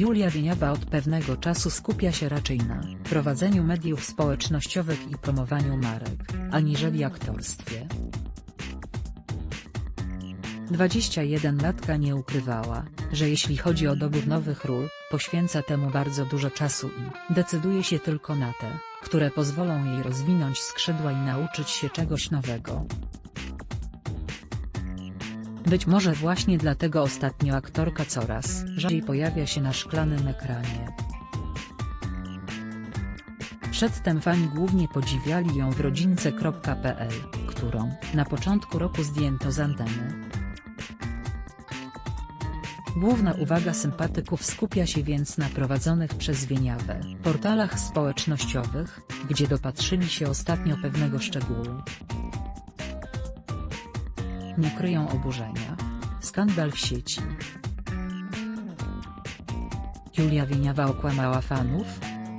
Julia Wieniawa od pewnego czasu skupia się raczej na prowadzeniu mediów społecznościowych i promowaniu marek, aniżeli aktorstwie. 21-latka nie ukrywała, że jeśli chodzi o dobór nowych ról, poświęca temu bardzo dużo czasu i decyduje się tylko na te, które pozwolą jej rozwinąć skrzydła i nauczyć się czegoś nowego. Być może właśnie dlatego ostatnio aktorka coraz rzadziej pojawia się na szklanym ekranie. Przedtem fani głównie podziwiali ją w rodzince.pl, którą na początku roku zdjęto z anteny. Główna uwaga sympatyków skupia się więc na prowadzonych przez Wieniawę portalach społecznościowych, gdzie dopatrzyli się ostatnio pewnego szczegółu. Nie kryją oburzenia. Skandal w sieci. Julia Wieniawa okłamała fanów?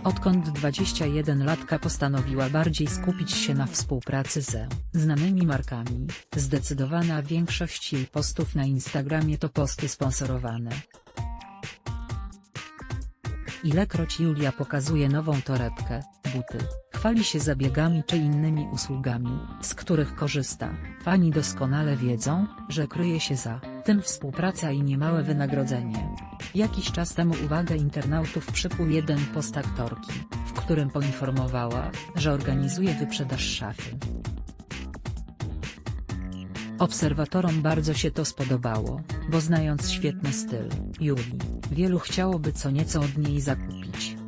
Odkąd 21-latka postanowiła bardziej skupić się na współpracy ze znanymi markami, zdecydowana większość jej postów na Instagramie to posty sponsorowane. Ilekroć Julia pokazuje nową torebkę, buty, chwali się zabiegami czy innymi usługami, z których korzysta, fani doskonale wiedzą, że kryje się za tym współpraca i niemałe wynagrodzenie. Jakiś czas temu uwagę internautów przykuł jeden post aktorki, w którym poinformowała, że organizuje wyprzedaż szafy. Obserwatorom bardzo się to spodobało, bo znając świetny styl Julii, wielu chciałoby co nieco od niej zakupić.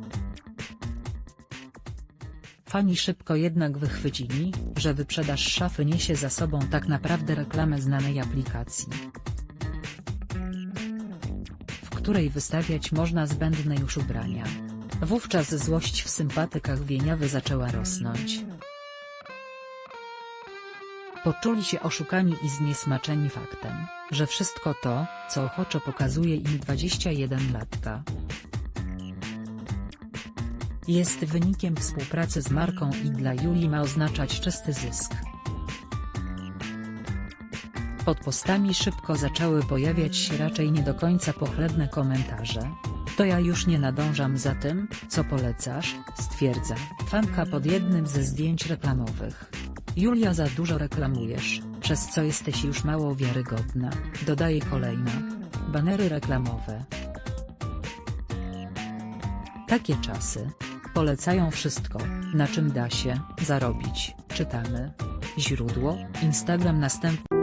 Fani szybko jednak wychwycili, że wyprzedaż szafy niesie za sobą tak naprawdę reklamę znanej aplikacji, w której wystawiać można zbędne już ubrania. Wówczas złość w sympatykach Wieniawy zaczęła rosnąć. Poczuli się oszukani i zniesmaczeni faktem, że wszystko to, co ochoczo pokazuje im 21-latka, jest wynikiem współpracy z marką i dla Julii ma oznaczać czysty zysk. Pod postami szybko zaczęły pojawiać się raczej nie do końca pochlebne komentarze. To ja już nie nadążam za tym, co polecasz, stwierdza fanka pod jednym ze zdjęć reklamowych. Julia za dużo reklamujesz, przez co jesteś już mało wiarygodna, dodaje kolejna. Banery reklamowe. Takie czasy. Polecają wszystko, na czym da się zarobić, czytamy. Źródło, Instagram następny.